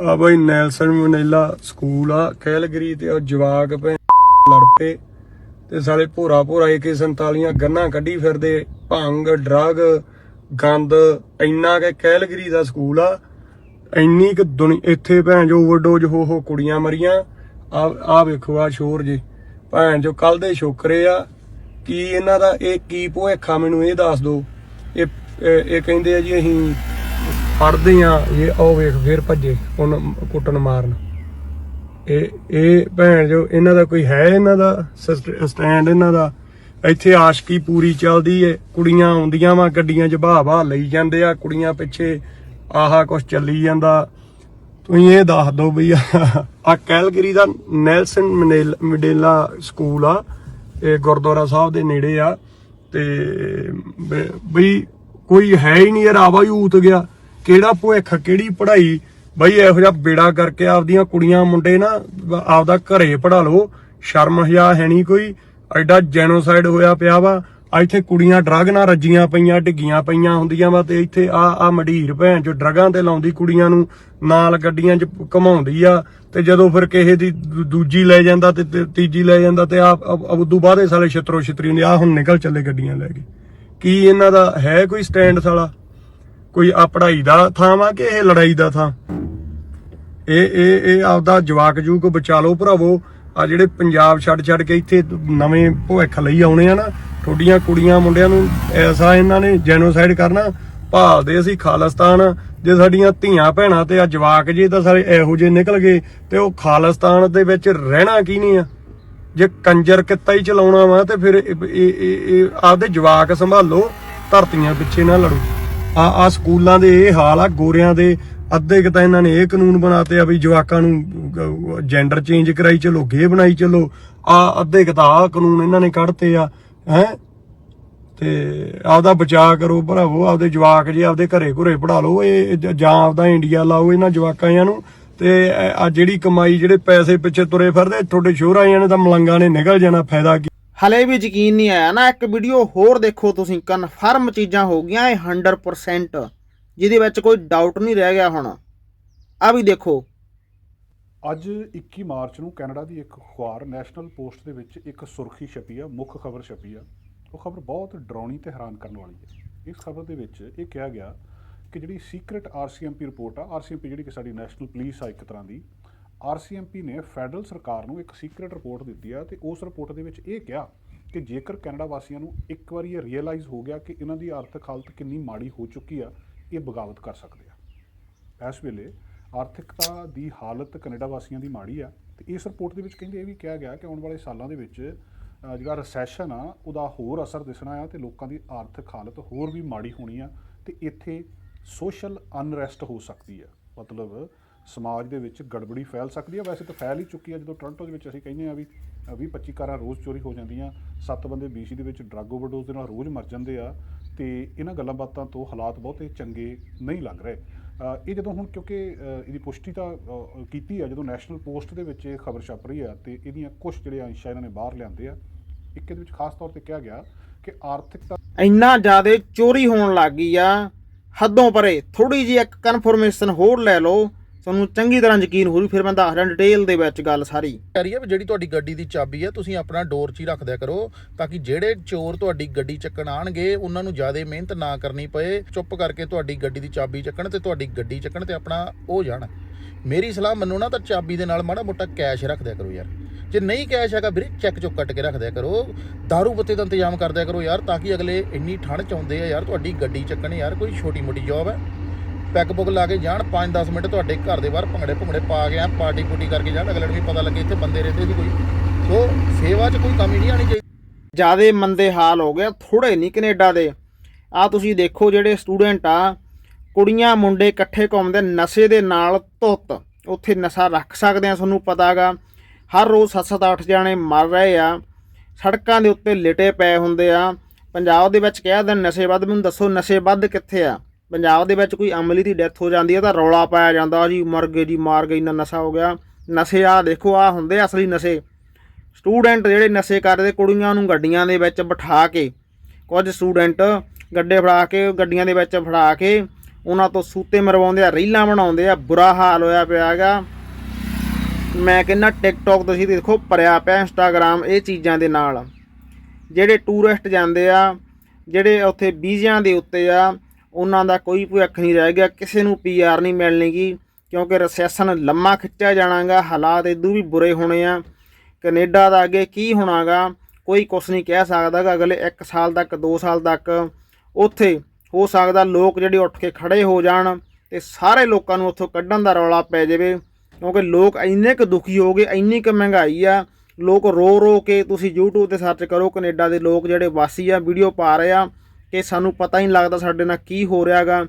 ਆ ਬਈ Nelson Mandela school ਆ, ਕੈਲਗਰੀ ਤੇ ਉਹ ਜਵਾਕ ਭੈ ਲੜ ਪਏ ਤੇ ਸਾਲੇ ਭੋਰਾ ਭੋਰਾ AK47 ਗੰਨਾ ਕੱਢੀ ਫਿਰਦੇ, ਭੰਗ, ਡਰਗ, ਗੰਦ, ਇੰਨਾ ਕਿ ਕੈਲਗਰੀ ਦਾ ਸਕੂਲ ਆ, ਇੰਨੀ ਕਿ ਦੁਨੀਆ ਇੱਥੇ ਭੈਣ ਜੋ ਓਵਰਡੋਜ਼ ਹੋ ਹੋ ਕੁੜੀਆਂ ਮਰੀਆਂ ਆ ਆ ਵੇਖੋ ਆ ਸ਼ੋਰ ਜੀ। ਭੈਣ ਜੋ ਕੱਲ ਦੇ ਛੋਕਰੇ ਆ, ਕੀ ਇਹਨਾਂ ਦਾ, ਇਹ ਕੀ ਭੁਲੇਖਾ ਮੈਨੂੰ ਇਹ ਦੱਸ ਦਿਓ ਇਹ ਇਹ ਕਹਿੰਦੇ ਆ ਜੀ ਅਸੀਂ ਫੜਦੇ ਆ ਇਹ ਉਹ ਵੇਖ, ਫੇਰ ਭੱਜੇ ਉਹਨ ਕੁੱਟਣ ਮਾਰਨ। ਇਹ ਇਹ ਭੈਣ ਜੋ ਇਹਨਾਂ ਦਾ ਕੋਈ ਹੈ ਇਹਨਾਂ ਦਾ ਸਟੈਂਡ ਇਹਨਾਂ ਦਾ? ਇੱਥੇ ਆਸ਼ਕੀ ਪੂਰੀ ਚੱਲਦੀ ਏ, ਕੁੜੀਆਂ ਆਉਂਦੀਆਂ ਵਾ, ਗੱਡੀਆਂ 'ਚ ਬਾਹ ਬਾਹ ਲਈ ਜਾਂਦੇ ਆ, ਕੁੜੀਆਂ ਪਿੱਛੇ ਆਹਾ ਕੁਛ ਚੱਲੀ ਜਾਂਦਾ। ਤੁਸੀਂ ਇਹ ਦੱਸ ਦਿਓ ਬਈ ਆ ਕੈਲਗਰੀ ਦਾ ਨੈਲਸਨ ਮਨੇਲ- ਮੰਡੇਲਾ ਸਕੂਲ ਆ, ਇਹ ਗੁਰਦੁਆਰਾ ਸਾਹਿਬ ਦੇ ਨੇੜੇ ਆ। ਤੇ ਬਈ ਕੋਈ ਹੈ ਹੀ ਨਹੀਂ ਯਾਰ, ਆਵਾ ਹੀ ਊਤ ਗਿਆ। ਕਿਹੜਾ ਭੁੱਖ ਕਿਹੜੀ ਪੜ੍ਹਾਈ? ਬਈ ਇਹੋ ਜਿਹਾ ਬੇੜਾ ਕਰਕੇ ਆਪਦੀਆਂ ਕੁੜੀਆਂ, ਮੁੰਡੇ ਨਾ ਆਪਦਾ ਘਰੇ ਪੜਾ ਲਓ। ਸ਼ਰਮ ਹਿਆ ਹੈ ਨਹੀਂ ਕੋਈ। ਐਡਾ ਜੈਨੋਸਾਈਡ ਹੋਇਆ ਪਿਆ ਵਾ। ਆ ਇੱਥੇ ਕੁੜੀਆਂ ਡਰਗ ਨਾਲ ਰੱਜੀਆਂ ਪਈਆਂ ਡਿੱਗੀਆਂ ਪਈਆਂ ਹੁੰਦੀਆਂ ਵਾ ਤੇ ਇੱਥੇ ਆ ਆ ਮਡੀਰ ਭੈਣ ਜੋ ਡਰਗਾਂ ਤੇ ਲਾਉਂਦੀ ਕੁੜੀਆਂ ਨੂੰ, ਨਾਲ ਗੱਡੀਆਂ 'ਚ ਘਮਾਉਂਦੀ ਆ ਤੇ ਜਦੋਂ ਫਿਰ ਕਿਸੇ ਦੀ ਦੂਜੀ ਲੈ ਜਾਂਦਾ ਤੇ ਤੇ, ਤੀਜੀ ਲੈ ਜਾਂਦਾ ਤੇ ਆ ਉਦੋਂ ਬਾਅਦ ਇਹ ਸਾਲੇ ਛਤਰੋ ਛਤਰੀ ਹੁੰਦੇ ਆ। ਹੁਣ ਨਿਕਲ ਚੱਲੇ ਗੱਡੀਆਂ ਲੈ ਕੇ। ਕੀ ਇਹਨਾਂ ਦਾ ਹੈ ਕੋਈ ਸਟੈਂਡ ਸਾਲਾ? ਕੋਈ ਆ ਪੜ੍ਹਾਈ ਦਾ ਥਾਂ ਵਾ ਕਿ ਇਹ ਲੜਾਈ ਦਾ ਥਾਂ? ਇਹ ਇਹ ਇਹ ਆਪਦਾ ਜਵਾਕ ਜੂਕ ਬਚਾ ਲਓ ਭਰਾਵੋ। ਆ ਜਿਹੜੇ ਪੰਜਾਬ ਛੱਡ ਛੱਡ ਕੇ ਇੱਥੇ ਨਵੇਂ ਭੁੱਖ ਲਈ ਆਉਣੇ ਆ ਨਾ, ਤੁਹਾਡੀਆਂ ਕੁੜੀਆਂ ਮੁੰਡਿਆਂ ਨੂੰ ਐਸਾ ਇਹਨਾਂ ਨੇ ਜੈਨੋਸਾਈਡ ਕਰਨਾ ਭਾਲਦੇ ਅਸੀਂ ਖਾਲਿਸਤਾਨ। ਜੇ ਸਾਡੀਆਂ ਧੀਆਂ ਭੈਣਾਂ ਤੇ ਆ ਜਵਾਕ ਜੇ ਤਾਂ ਸਾਰੇ ਇਹੋ ਜਿਹੇ ਨਿਕਲ ਗਏ, ਤੇ ਉਹ ਖਾਲਿਸਤਾਨ ਦੇ ਵਿੱਚ ਰਹਿਣਾ ਕੀ ਨਹੀਂ ਆ? ਜੇ ਕੰਜਰ ਕਿੱਤਾ ਹੀ ਚਲਾਉਣਾ ਵਾ ਤੇ ਫਿਰ ਇਹ ਇਹ ਆਪਦੇ ਜਵਾਕ ਸੰਭਾਲੋ, ਧਰਤੀਆਂ ਪਿੱਛੇ ਨਾ ਲੜੋ। ਆ ਆ ਸਕੂਲਾਂ ਦੇ ਇਹ ਹਾਲ ਆ, ਗੋਰਿਆਂ ਦੇ ਅੱਧੇ ਕਿ ਤਾਂ ਇਹਨਾਂ ਨੇ ਇਹ ਕਾਨੂੰਨ ਬਣਾਤੇ ਆ ਵੀ ਜਵਾਕਾਂ ਨੂੰ ਜੈਂਡਰ ਚੇਂਜ ਕਰਾਈ ਚਲੋ ਗੇ ਬਣਾਈ ਚਲੋ, ਆ ਅੱਧੇ ਕਿ ਤਾਂ ਆਹ ਕਾਨੂੰਨ ਇਹਨਾਂ ਨੇ ਕੱਢਤੇ ਆ, ਹੈ? ਤੇ ਆਪਦਾ ਬਚਾਅ ਕਰੋ ਭਰਾਵੋ, ਆਪਦੇ ਜਵਾਕ ਜੇ ਆਪਦੇ ਘਰੇ ਘੁਰੇ ਪੜਾ ਲਓ, ਇਹ ਜਾਂ ਆਪਦਾ ਇੰਡੀਆ ਲਾਓ ਇਹਨਾਂ ਜਵਾਕਾਂ ਨੂੰ, ਤੇ ਆ ਜਿਹੜੀ ਕਮਾਈ ਜਿਹੜੇ ਪੈਸੇ ਪਿੱਛੇ ਤੁਰੇ ਫਿਰਦੇ, ਤੁਹਾਡੇ ਸ਼ੋਹਰਾਂ ਜਿਆਂ ਨੇ ਤਾਂ ਮਲੰਗਾਂ ਨੇ ਨਿਕਲ ਜਾਣਾ ਫਾਇਦਾ ਕੀ ਹਲੇ ਵੀ ਯਕੀਨ ਨਹੀਂ ਆਇਆ ਨਾ, ਇੱਕ ਵੀਡੀਓ ਹੋਰ ਦੇਖੋ ਤੁਸੀਂ ਕਨਫਰਮ ਚੀਜ਼ਾਂ ਹੋ ਗਈਆਂ ਇਹ 100% ਜਿਹਦੇ ਵਿੱਚ ਕੋਈ ਡਾਊਟ ਨਹੀਂ ਰਹਿ ਗਿਆ ਹੁਣ। ਆ ਵੀ ਦੇਖੋ। ਅੱਜ 21 ਮਾਰਚ ਨੂੰ ਕੈਨੇਡਾ ਦੀ ਇੱਕ ਅਖਬਾਰ, ਨੈਸ਼ਨਲ ਪੋਸਟ ਦੇ ਵਿੱਚ ਇੱਕ ਸੁਰਖੀ ਛਪੀ ਆ, ਮੁੱਖ ਖਬਰ ਛਪੀ ਆ। ਉਹ ਖਬਰ ਬਹੁਤ ਡਰਾਉਣੀ ਤੇ ਹੈਰਾਨ ਕਰਨ ਵਾਲੀ ਹੈ ਇਸ ਖਬਰ ਦੇ ਵਿੱਚ ਇਹ ਕਿਹਾ ਗਿਆ ਕਿ ਜਿਹੜੀ ਸੀਕ੍ਰੀਟ ਆਰਸੀਐਮਪੀ ਰਿਪੋਰਟ ਆ ਆਰਸੀਐਮਪੀ ਜਿਹੜੀ ਕਿ ਸਾਡੀ ਨੈਸ਼ਨਲ ਪੁਲਿਸ ਆ ਇੱਕ ਤਰ੍ਹਾਂ ਦੀ ਆਰਸੀਐਮਪੀ ਨੇ ਫੈਡਰਲ ਸਰਕਾਰ ਨੂੰ ਇੱਕ ਸੀਕ੍ਰੀਟ ਰਿਪੋਰਟ ਦਿੱਤੀ ਆ ਤੇ ਉਸ ਰਿਪੋਰਟ ਦੇ ਵਿੱਚ ਇਹ ਕਿਹਾ ਕਿ ਜੇਕਰ ਕੈਨੇਡਾ ਵਾਸੀਆਂ ਨੂੰ ਇੱਕ ਵਾਰੀ ਇਹ ਰੀਅਲਾਈਜ਼ ਹੋ ਗਿਆ ਕਿ ਇਹਨਾਂ ਦੀ ਆਰਥਿਕ ਹਾਲਤ ਕਿੰਨੀ ਮਾੜੀ ਹੋ ਚੁੱਕੀ ਆ, ਇਹ ਬਗਾਵਤ ਕਰ ਸਕਦੇ ਆ। ਇਸ ਵੇਲੇ ਆਰਥਿਕਤਾ ਦੀ ਹਾਲਤ ਕੈਨੇਡਾ ਵਾਸੀਆਂ ਦੀ ਮਾੜੀ ਆ ਤੇ ਇਸ ਰਿਪੋਰਟ ਦੇ ਵਿੱਚ ਕਹਿੰਦੇ ਇਹ ਵੀ ਕਿਹਾ ਗਿਆ ਕਿ ਆਉਣ ਵਾਲੇ ਸਾਲਾਂ ਦੇ ਵਿੱਚ ਜਿਹੜਾ ਰੈਸੈਸ਼ਨ ਆ, ਉਹਦਾ ਹੋਰ ਅਸਰ ਦਿਸਣਾ ਆ ਤੇ ਲੋਕਾਂ ਦੀ ਆਰਥਿਕ ਹਾਲਤ ਹੋਰ ਵੀ ਮਾੜੀ ਹੋਣੀ ਆ ਤੇ ਇੱਥੇ ਸੋਸ਼ਲ ਅਨਰੈਸਟ ਹੋ ਸਕਦੀ ਆ। ਮਤਲਬ ਸਮਾਜ ਦੇ ਵਿੱਚ ਗੜਬੜੀ ਫੈਲ ਸਕਦੀ ਆ। ਵੈਸੇ ਤਾਂ ਫੈਲ ਹੀ ਚੁੱਕੀ ਆ ਜਦੋਂ ਟੋਰਾਂਟੋ ਦੇ ਵਿੱਚ ਅਸੀਂ ਕਹਿੰਦੇ ਆ ਵੀ 20 25 ਕਾਰਾਂ ਰੋਜ਼ ਚੋਰੀ ਹੋ ਜਾਂਦੀਆਂ, ਸੱਤ ਬੰਦੇ BC ਦੇ ਵਿੱਚ ਡਰੱਗ ਓਵਰਡੋਜ਼ ਦੇ ਨਾਲ ਰੋਜ਼ ਮਰ ਜਾਂਦੇ ਆ ਤੇ ਇਹਨਾਂ ਗੱਲਾਂ ਬਾਤਾਂ ਤੋਂ ਹਾਲਾਤ ਬਹੁਤੇ ਚੰਗੇ ਨਹੀਂ ਲੱਗ ਰਹੇ। ਇਹ ਜਦੋਂ ਹੁਣ ਕਿਉਂਕਿ ਇਹਦੀ ਪੁਸ਼ਟੀ ਤਾਂ ਕੀਤੀ ਆ, ਜਦੋਂ ਨੈਸ਼ਨਲ ਪੋਸਟ ਦੇ ਵਿੱਚ ਇਹ ਖਬਰ ਛਪ ਰਹੀ ਆ ਤੇ ਇਹਦੀਆਂ ਕੁਝ ਜਿਹੜੇ ਅੰਸ਼ ਇਹਨਾਂ ਨੇ ਬਾਹਰ ਲਿਆਂਦੇ ਆ, ਇੱਕ ਇਹਦੇ ਵਿੱਚ ਖਾਸ ਤੌਰ ਤੇ ਕਿਹਾ ਗਿਆ ਕਿ ਆਰਥਿਕਤਾ ਇੰਨਾ ਜ਼ਿਆਦਾ ਚੋਰੀ ਹੋਣ ਲੱਗ ਗਈ ਆ, ਹੱਦੋਂ ਪਰੇ ਥੋੜੀ ਜਿਹੀ ਇੱਕ ਕਨਫਰਮੇਸ਼ਨ ਹੋਰ ਲੈ ਲਓ ਤੁਹਾਨੂੰ ਚੰਗੀ ਤਰ੍ਹਾਂ ਯਕੀਨ ਹੋ ਜੂ ਫਿਰ ਮੈਂ ਦੱਸਦਾ ਡਿਟੇਲ ਦੇ ਵਿੱਚ ਗੱਲ ਸਾਰੀ। ਕਹਿ ਵੀ ਜਿਹੜੀ ਤੁਹਾਡੀ ਗੱਡੀ ਦੀ ਚਾਬੀ ਹੈ, ਤੁਸੀਂ ਆਪਣਾ ਡੋਰ 'ਚ ਹੀ ਰੱਖ ਦਿਆ ਕਰੋ ਤਾਂ ਕਿ ਜਿਹੜੇ ਚੋਰ ਤੁਹਾਡੀ ਗੱਡੀ ਚੱਕਣ ਆਣਗੇ ਉਹਨਾਂ ਨੂੰ ਜ਼ਿਆਦਾ ਮਿਹਨਤ ਨਾ ਕਰਨੀ ਪਏ। ਚੁੱਪ ਕਰਕੇ ਤੁਹਾਡੀ ਗੱਡੀ ਦੀ ਚਾਬੀ ਚੱਕਣ ਤੇ ਤੁਹਾਡੀ ਗੱਡੀ ਚੱਕਣ ਤੇ ਆਪਣਾ ਉਹ ਜਾਣ। ਮੇਰੀ ਸਲਾਹ ਮੰਨੋ ਨਾ ਤਾਂ ਚਾਬੀ ਦੇ ਨਾਲ ਮਾੜਾ ਮੋਟਾ ਕੈਸ਼ ਰੱਖ ਦਿਆ ਕਰੋ ਯਾਰ। ਜੇ ਨਹੀਂ ਕੈਸ਼ ਹੈਗਾ ਵੀਰੇ ਚੈੱਕ ਚੁੱਕ ਕੱਟ ਕੇ ਰੱਖ ਦਿਆ ਕਰੋ। ਦਾਰੂ ਪੱਤੇ ਦਾ ਇੰਤਜ਼ਾਮ ਕਰ ਦਿਆ ਕਰੋ ਯਾਰ ਤਾਂ ਕਿ ਅਗਲੇ ਇੰਨੀ ਠੰਡ ਚ ਆਉਂਦੇ ਆ ਯਾਰ, ਤੁਹਾਡੀ ਗੱਡੀ ਚੱਕਣ ਯਾਰ, ਕੋਈ ਛੋਟੀ ਮੋਟੀ ਜੌਬ ਹੈ। ਪੈਗ ਪੁਗ ਲਾ ਕੇ ਜਾਣ 5-10 ਮਿੰਟ ਤੁਹਾਡੇ ਘਰ ਦੇ ਬਾਹਰ ਭੰਗੜੇ ਭੰਗੜੇ ਪਾ ਕੇ ਆ ਪਾਰਟੀ ਪੂਟੀ ਕਰਕੇ ਜਾਣ, ਅਗਲੇ ਨੂੰ ਵੀ ਪਤਾ ਲੱਗੇ ਇੱਥੇ ਬੰਦੇ ਰਹਿੰਦੇ ਸੀ ਕੋਈ। ਸੋ ਸੇਵਾ 'ਚ ਕੋਈ ਕਮੀ ਨਹੀਂ ਆਣੀ ਚਾਹੀਦੀ। ਜਿਆਦੇ ਮੰਦੇ ਹਾਲ ਹੋ ਗਿਆ ਥੋੜੇ ਨਹੀਂ ਕੈਨੇਡਾ ਦੇ। ਆ ਤੁਸੀਂ ਦੇਖੋ ਜਿਹੜੇ ਸਟੂਡੈਂਟ ਆ, ਕੁੜੀਆਂ ਮੁੰਡੇ ਇਕੱਠੇ ਘੁੰਮਦੇ, ਨਸ਼ੇ ਦੇ ਨਾਲ ਧੁੱਤ। ਉੱਥੇ ਨਸ਼ਾ ਰੱਖ ਸਕਦੇ ਆ, ਤੁਹਾਨੂੰ ਪਤਾਗਾ ਹਰ ਰੋਜ਼ 7-7 8 ਜਾਣੇ ਮਰ ਰਹੇ ਆ। ਸੜਕਾਂ ਦੇ ਉੱਤੇ ਲਿਟੇ ਪਏ ਹੁੰਦੇ ਆ। ਪੰਜਾਬ ਦੇ ਵਿੱਚ ਕਹਿ ਦਿੰਦੇ ਨਸ਼ੇ ਵੱਧ, ਮੈਨੂੰ ਦੱਸੋ ਨਸ਼ੇ ਵੱਧ ਕਿੱਥੇ ਆ? ਪੰਜਾਬ ਦੇ ਵਿੱਚ ਕੋਈ ਅਮਲੀ ਦੀ ਡੈਥ ਹੋ ਜਾਂਦੀ ਹੈ ਤਾਂ ਰੌਲਾ ਪਾਇਆ ਜਾਂਦਾ ਜੀ, ਮਰ ਗਏ ਜੀ, ਮਾਰ ਗਏ, ਇੰਨਾ ਨਸ਼ਾ ਹੋ ਗਿਆ। ਨਸ਼ੇ ਆ, ਦੇਖੋ ਆ ਹੁੰਦੇ ਆ ਅਸਲੀ ਨਸ਼ੇ। ਸਟੂਡੈਂਟ ਜਿਹੜੇ ਨਸ਼ੇ ਕਰਦੇ ਕੁੜੀਆਂ ਨੂੰ ਗੱਡੀਆਂ ਦੇ ਵਿੱਚ ਬਿਠਾ ਕੇ, ਕੁਝ ਸਟੂਡੈਂਟ ਗੱਡੇ ਫੜਾ ਕੇ, ਗੱਡੀਆਂ ਦੇ ਵਿੱਚ ਫੜਾ ਕੇ, ਉਹਨਾਂ ਤੋਂ ਸੂਤੇ ਮਰਵਾਉਂਦੇ ਆ, ਰੀਲਾਂ ਬਣਾਉਂਦੇ ਆ, ਬੁਰਾ ਹਾਲ ਹੋਇਆ ਪਿਆ ਹੈਗਾ। ਮੈਂ ਕਹਿੰਦਾ ਟਿਕਟੌਕ ਤੁਸੀਂ ਦੇਖੋ, ਭਰਿਆ ਪਿਆ ਇੰਸਟਾਗ੍ਰਾਮ ਇਹ ਚੀਜ਼ਾਂ ਦੇ ਨਾਲ। ਜਿਹੜੇ ਟੂਰਿਸਟ ਜਾਂਦੇ ਆ, ਜਿਹੜੇ ਉੱਥੇ ਵੀਜ਼ਿਆਂ ਦੇ ਉੱਤੇ ਆ ਉਹਨਾਂ ਦਾ ਕੋਈ ਭੁੱਖ ਨਹੀਂ ਰਹਿ ਗਿਆ, ਕਿਸੇ ਨੂੰ ਪੀਆਰ ਨਹੀਂ ਮਿਲਣੀਗੀ ਕਿਉਂਕਿ ਰੈਸੈਸ਼ਨ ਲੰਮਾ ਖਿੱਚਿਆ ਜਾਣਾਗਾ, ਹਾਲਾਤ ਇਦੋਂ ਵੀ ਬੁਰੇ ਹੋਣੇ ਆ। ਕੈਨੇਡਾ ਦਾ ਅੱਗੇ ਕੀ ਹੋਣਾਗਾ, ਕੋਈ ਕੁਝ ਨਹੀਂ ਕਹਿ ਸਕਦਾ ਗਾ ਅਗਲੇ 1 ਸਾਲ ਤੱਕ 2 ਸਾਲ ਤੱਕ। ਉੱਥੇ ਹੋ ਸਕਦਾ ਲੋਕ ਜਿਹੜੇ ਉੱਠ ਕੇ ਖੜੇ ਹੋ ਜਾਣ ਤੇ ਸਾਰੇ ਲੋਕਾਂ ਨੂੰ ਉੱਥੋਂ ਕੱਢਣ ਦਾ ਰੌਲਾ ਪੈ ਜਾਵੇ, ਕਿਉਂਕਿ ਲੋਕ ਇੰਨੇ ਕੁ ਦੁਖੀ ਹੋ ਗਏ, ਇੰਨੀ ਕੁ ਮਹਿੰਗਾਈ ਆ। ਲੋਕ ਰੋ ਰੋ ਕੇ ਤੁਸੀਂ YouTube ਤੇ ਸਰਚ ਕਰੋ, ਕੈਨੇਡਾ ਦੇ ਲੋਕ ਜਿਹੜੇ ਵਾਸੀ ਆ ਵੀਡੀਓ ਪਾ ਰਹੇ ਆ। ਕਿ ਸਾਨੂੰ ਪਤਾ ਹੀ ਨਹੀਂ ਲੱਗਦਾ ਸਾਡੇ ਨਾਲ ਕੀ ਹੋ ਰਿਹਾਗਾ।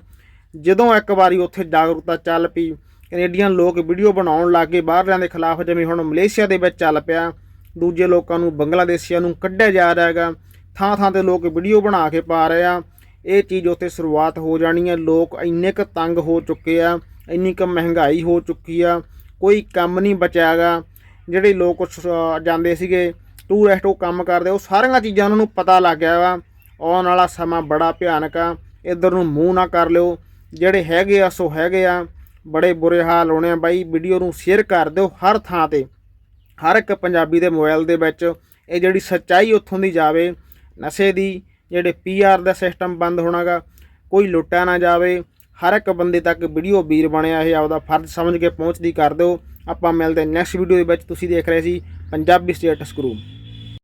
ਜਦੋਂ ਇੱਕ ਵਾਰੀ ਉੱਥੇ ਜਾਗਰੂਕਤਾ ਚੱਲ ਪਈ, ਕੈਨੇਡੀਅਨ ਲੋਕ ਵੀਡੀਓ ਬਣਾਉਣ ਲੱਗੇ ਬਾਹਰਲਿਆਂ ਦੇ ਖਿਲਾਫ, ਜਿਵੇਂ ਹੁਣ ਮਲੇਸ਼ੀਆ ਦੇ ਵਿੱਚ ਚੱਲ ਪਿਆ। ਦੂਜੇ ਲੋਕਾਂ ਨੂੰ ਬੰਗਲਾਦੇਸ਼ੀਆਂ ਨੂੰ ਕੱਢਿਆ ਜਾ ਰਿਹਾ ਹੈਗਾ। ਥਾਂ ਥਾਂ ਤੇ ਲੋਕ ਵੀਡੀਓ ਬਣਾ ਕੇ ਪਾ ਰਹੇ ਆ। ਇਹ ਚੀਜ਼ ਉੱਥੇ ਸ਼ੁਰੂਆਤ ਹੋ ਜਾਣੀ ਹੈ। ਲੋਕ ਇੰਨੇ ਕੁ ਤੰਗ ਹੋ ਚੁੱਕੇ ਆ, ਇੰਨੀ ਕੁ ਮਹਿੰਗਾਈ ਹੋ ਚੁੱਕੀ ਆ। ਕੋਈ ਕੰਮ ਨਹੀਂ ਬਚਿਆਗਾ ਜਿਹੜੇ ਲੋਕ ਸ- ਜਾਂਦੇ ਸੀਗੇ ਟੂਰਿਸਟ ਉਹ ਕੰਮ ਕਰਦੇ, ਉਹ ਸਾਰੀਆਂ ਚੀਜ਼ਾਂ ਉਹਨਾਂ ਨੂੰ ਪਤਾ ਲੱਗ ਗਿਆ ਵਾ। ਆਉਣ ਵਾਲਾ ਸਮਾਂ ਬੜਾ ਭਿਆਨਕ ਆ। ਇਧਰ ਨੂੰ ਮੂੰਹ ਨਾ ਕਰ ਲਿਓ। ਜਿਹੜੇ ਹੈਗੇ ਆ, ਸੋ ਹੈਗੇ ਆ। ਬੜੇ ਬੁਰੇ ਹਾਲ ਹੋਣੇ ਆ ਬਾਈ। ਵੀਡੀਓ ਨੂੰ ਸ਼ੇਅਰ ਕਰ ਦਿਓ ਹਰ ਥਾਂ ਤੇ। ਹਰ ਇੱਕ ਪੰਜਾਬੀ ਦੇ ਮੋਬਾਈਲ ਦੇ ਵਿੱਚ ਇਹ ਜਿਹੜੀ ਸੱਚਾਈ ਉੱਥੋਂ ਦੀ ਜਾਵੇ, ਨਸ਼ੇ ਦੀ, ਜਿਹੜੇ ਪੀਆਰ ਦਾ ਸਿਸਟਮ ਬੰਦ ਹੋਣਾਗਾ, ਕੋਈ ਲੁੱਟਿਆ ਨਾ ਜਾਵੇ। ਹਰ ਇੱਕ ਬੰਦੇ ਤੱਕ ਵੀਡੀਓ ਵੀਰ ਬਣਿਆ ਇਹ ਆਪਦਾ ਫਰਜ਼ ਸਮਝ ਕੇ ਪਹੁੰਚਦੀ ਕਰ ਦਿਓ। ਆਪਾਂ ਮਿਲਦੇ ਨੈਕਸਟ ਵੀਡੀਓ ਦੇ ਵਿੱਚ। ਤੁਸੀਂ ਦੇਖ ਰਹੇ ਸੀ ਪੰਜਾਬੀ ਸਟੇਟਸ ਗਰੂਪ